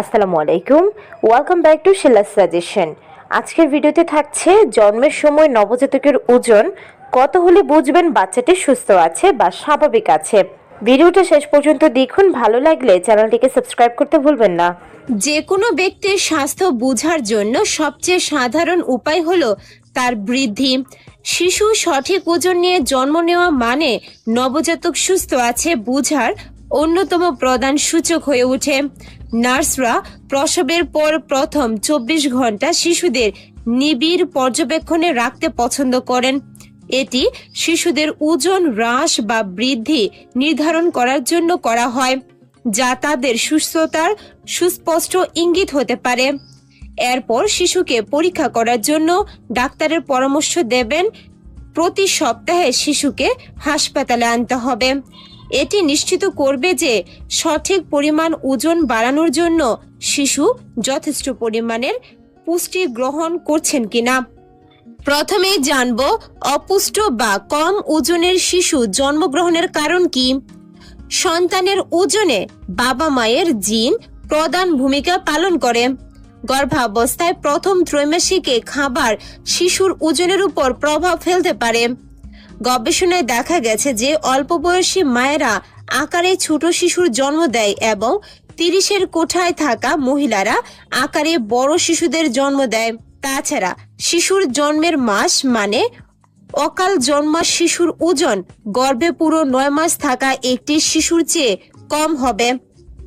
আসসালামু আলাইকুম। Welcome back to Shila's suggestion আজকের ভিডিওতে থাকছে জন্মের সময় নবজাতকের ওজন কত হলে বুঝবেন বাচ্চাটি সুস্থ আছে বা স্বাভাবিক আছে। ভিডিওটা শেষ পর্যন্ত দেখুন, ভালো লাগলে চ্যানেলটিকে সাবস্ক্রাইব করতে ভুলবেন না। যে কোনো ব্যক্তির স্বাস্থ্য বোঝার জন্য সবচেয়ে সাধারণ উপায় হলো তার বৃদ্ধি। শিশু সঠিক ওজন নিয়ে জন্ম নেওয়া মানে নবজাতক সুস্থ আছে বোঝার অন্যতম প্রধান সূচক হয়ে ওঠে। নার্সরা প্রসবের পর প্রথম চব্বিশ ঘণ্টা শিশুদের নিবিড় পর্যবেক্ষণে রাখতে পছন্দ করেন। এটি শিশুদের ওজন হ্রাস বা বৃদ্ধি নির্ধারণ করার জন্য করা হয়, যা তাদের সুস্থতার সুস্পষ্ট ইঙ্গিত হতে পারে। এরপর শিশুকে পরীক্ষা করার জন্য ডাক্তারের পরামর্শ দেবেন। প্রতি সপ্তাহে শিশুকে হাসপাতালে আনতে হবে। এটি নিশ্চিত করবে যে সঠিক পরিমাণ ওজন বাড়ানোর জন্য শিশু যথেষ্ট পরিমাণের পুষ্টি গ্রহণ করছেন কিনা। প্রথমেই জানব, অপুষ্ট বা কম ওজনের শিশু জন্মগ্রহণের কারণ কি? সন্তানের ওজনে বাবা মায়ের জিন প্রধান ভূমিকা পালন করে। গর্ভাবস্থায় প্রথম ত্রৈমাসিকে খাবার শিশুর ওজনের উপর প্রভাব ফেলতে পারে। গবেষণায় দেখা গেছে যে অল্প বয়সী মায়েরা আকারে ছোট শিশুর জন্ম দেয় এবং তিরিশের কোঠায় থাকা মহিলারা আকারে বড় শিশুদের জন্ম দেয়। তাছাড়া শিশুর জন্মের মাস মানে অকাল জন্মা শিশুর ওজন গর্ভে পুরো নয় মাস থাকা একটি শিশুর চেয়ে কম হবে।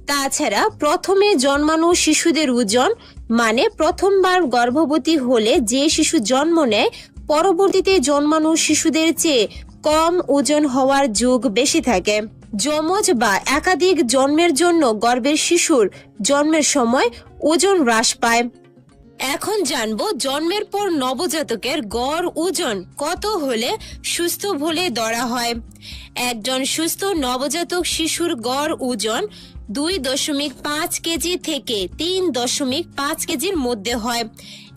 তাছাড়া প্রথমে জন্মানো শিশুদের ওজন মানে প্রথমবার গর্ভবতী হলে যে শিশু জন্ম নেয় পরবর্তীতে জন্মানো শিশুদের চেয়ে কম ওজন হওয়ার যোগ বেশি থাকে। যমজ বা একাধিক জন্মের জন্য গর্ভের শিশুর জন্মের সময় ওজন হ্রাস পায়। এখন জানব জন্মের পর নবজাতকের গড় ওজন কত হলে সুস্থ বলে ধরা হয়। একজন সুস্থ নবজাতক শিশুর গড় ওজন দুই দশমিক পাঁচ কেজি থেকে তিন দশমিক পাঁচ কেজির মধ্যে হয়।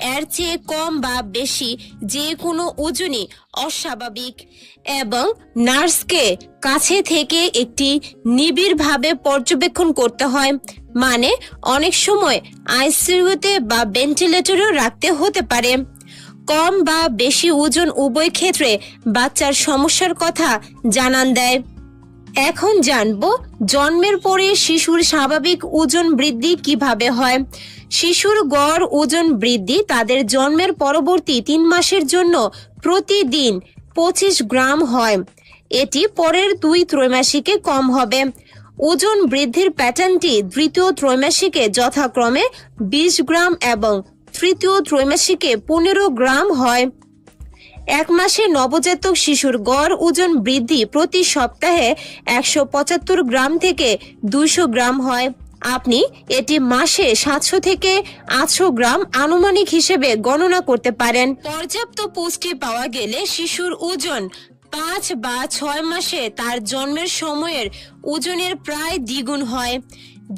এর চেয়ে কম বা বেশি যে কোনো ওজনই অস্বাভাবিক। এবং নার্সকে কাছে থেকে একটি নিবিড়ভাবে পর্যবেক্ষণ করতে হয়। মানে অনেক সময় আইসিইউতে বা ভেন্টিলেটরেও রাখতে হতে পারে। কম বা বেশি ওজন উভয় ক্ষেত্রে বাচ্চার সমস্যার কথা জানান দেয়। এখন জানব জন্মের পরে শিশুর স্বাভাবিক ওজন বৃদ্ধি কীভাবে হয়। শিশুর গড় ওজন বৃদ্ধি তাদের জন্মের পরবর্তী তিন মাসের জন্য প্রতিদিন পঁচিশ গ্রাম হয়। এটি পরের দুই ত্রৈমাসিকে কম হবে। ওজন বৃদ্ধির প্যাটার্নটি দ্বিতীয় ত্রৈমাসিকে যথাক্রমে বিশ গ্রাম এবং তৃতীয় ত্রৈমাসিকে পনেরো গ্রাম হয়। এক মাসে নবজাতক শিশুর গড় ওজন বৃদ্ধি প্রতি সপ্তাহে একশো পঁচাত্তর গ্রাম থেকে দুইশো গ্রাম হয়। আপনি এটি মাসে সাতশো থেকে আটশো গ্রাম আনুমানিক হিসেবে গণনা করতে পারেন। পর্যাপ্ত পুষ্টি পাওয়া গেলে শিশুর ওজন পাঁচ বা ছয় মাসে তার জন্মের সময়ের ওজনের প্রায় দ্বিগুণ হয়।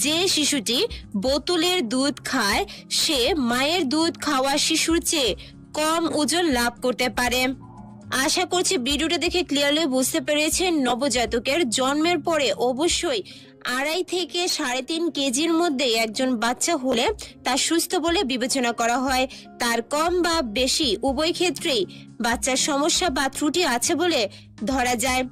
যে শিশুটি বোতলের দুধ খায়, সে মায়ের দুধ খাওয়া শিশুর চেয়ে কম ওজন লাভ করতে পারে। আশা করছি ভিডিওটা দেখে ক্লিয়ারলি বুঝতে পেরেছেন। নবজাতকের জন্মের পরে অবশ্যই আড়াই থেকে সাড়ে তিন কেজির মধ্যে একজন বাচ্চা হলে তা সুস্থ বলে বিবেচনা করা হয়। তার কম বা বেশি উভয় ক্ষেত্রেই বাচ্চার সমস্যা বা ত্রুটি আছে বলে ধরা যায়।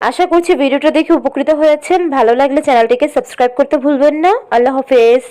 আশা করছি ভিডিওটা দেখে উপকৃত হয়েছেন। ভালো লাগলে চ্যানেলটিকে সাবস্ক্রাইব করতে ভুলবেন না। আল্লাহ হাফেজ।